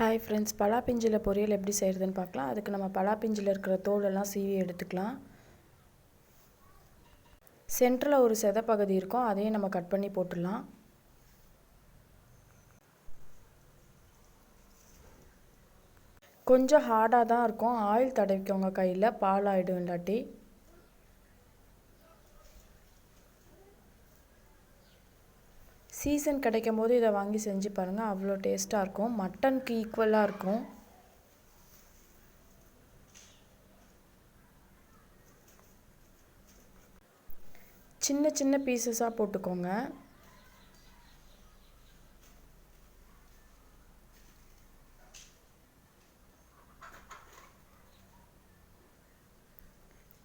Hi friends பலாப்பிஞ்சில் பொரியல் எப்படி செய்கிறதுன்னு பார்க்கலாம். அதுக்கு நம்ம பலாப்பிஞ்சில் இருக்கிற தோலெல்லாம் சீவி எடுத்துக்கலாம். சென்டரில் ஒரு செத பகுதி இருக்கும். அதையும் நம்ம கட் பண்ணி போட்டுடலாம். கொஞ்சம் ஹார்டாக தான் இருக்கும். ஆயில் தடவிக்கோங்க கையில். பால் ஆகிடும் இல்லாட்டி. சீசன் கிடைக்கும் போது இதை வாங்கி செஞ்சு பாருங்கள் அவ்வளோ டேஸ்ட்டாக இருக்கும். மட்டனுக்கு ஈக்குவலாக இருக்கும். சின்ன சின்ன பீசஸாக போட்டுக்கோங்க.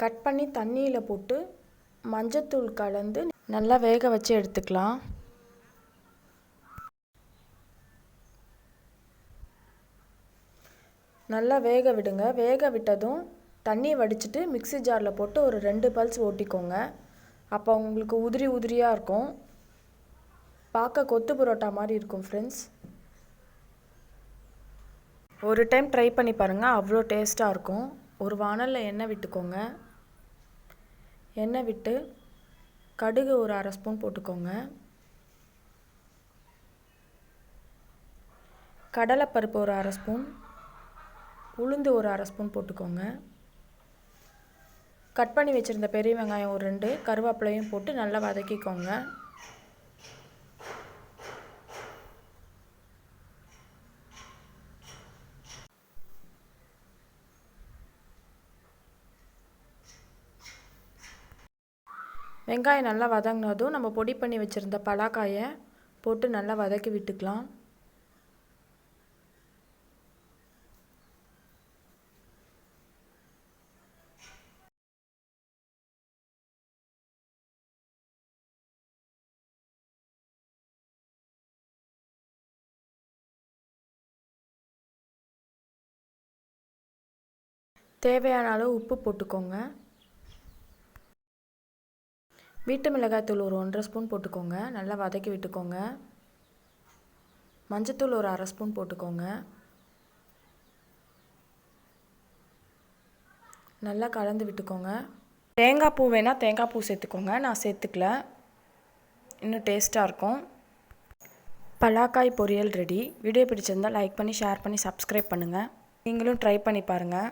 கட் பண்ணி தண்ணியில் போட்டு மஞ்சத்தூள் கலந்து நல்லா வேக வச்சு எடுத்துக்கலாம். நல்லா வேக விடுங்க. வேக விட்டதும் தண்ணி வடிச்சிட்டு மிக்சி ஜாரில் போட்டு ஒரு ரெண்டு பல்ஸ் ஓட்டிக்கோங்க. அப்போ உங்களுக்கு உதிரி உதிரியாக இருக்கும். பார்க்க கொத்து புரோட்டா மாதிரி இருக்கும் ஃப்ரெண்ட்ஸ் ஒரு டைம் ட்ரை பண்ணி பாருங்கள் அவ்வளோ டேஸ்ட்டாக இருக்கும். ஒரு வானலில் எண்ணெய் விட்டுக்கோங்க. எண்ணெய் விட்டு கடுகு ஒரு அரை ஸ்பூன் போட்டுக்கோங்க. கடலைப்பருப்பு ஒரு அரை ஸ்பூன். உளுந்து ஒரு அரை ஸ்பூன் போட்டுக்கோங்க. கட் பண்ணி வச்சுருந்த பெரிய வெங்காயம் ஒரு ரெண்டு கருவேப்பிலையும் போட்டு நல்லா வதக்கிக்கோங்க. வெங்காயம் நல்லா வதங்கினதும் நம்ம பொடி பண்ணி வச்சுருந்த பலாக்காயை போட்டு நல்லா வதக்கி விட்டுக்கலாம். தேவையான அளவு உப்பு போட்டுக்கோங்க. வீட்டு மிளகாய்த்தூள் ஒரு ஒன்றரை ஸ்பூன் போட்டுக்கோங்க. நல்லா வதக்கி விட்டுக்கோங்க. மஞ்சத்தூள் ஒரு அரை ஸ்பூன் போட்டுக்கோங்க. நல்லா கலந்து விட்டுக்கோங்க. தேங்காய் பூ வேணால் தேங்காய் பூ சேர்த்துக்கோங்க. நான் சேர்த்துக்கல. இன்னும் டேஸ்ட்டாக இருக்கும். பலாக்காய் பொரியல் ரெடி வீடியோ பிடிச்சிருந்தால் லைக் பண்ணி ஷேர் பண்ணி சப்ஸ்கிரைப் பண்ணுங்கள் நீங்களும் ட்ரை பண்ணி பாருங்கள்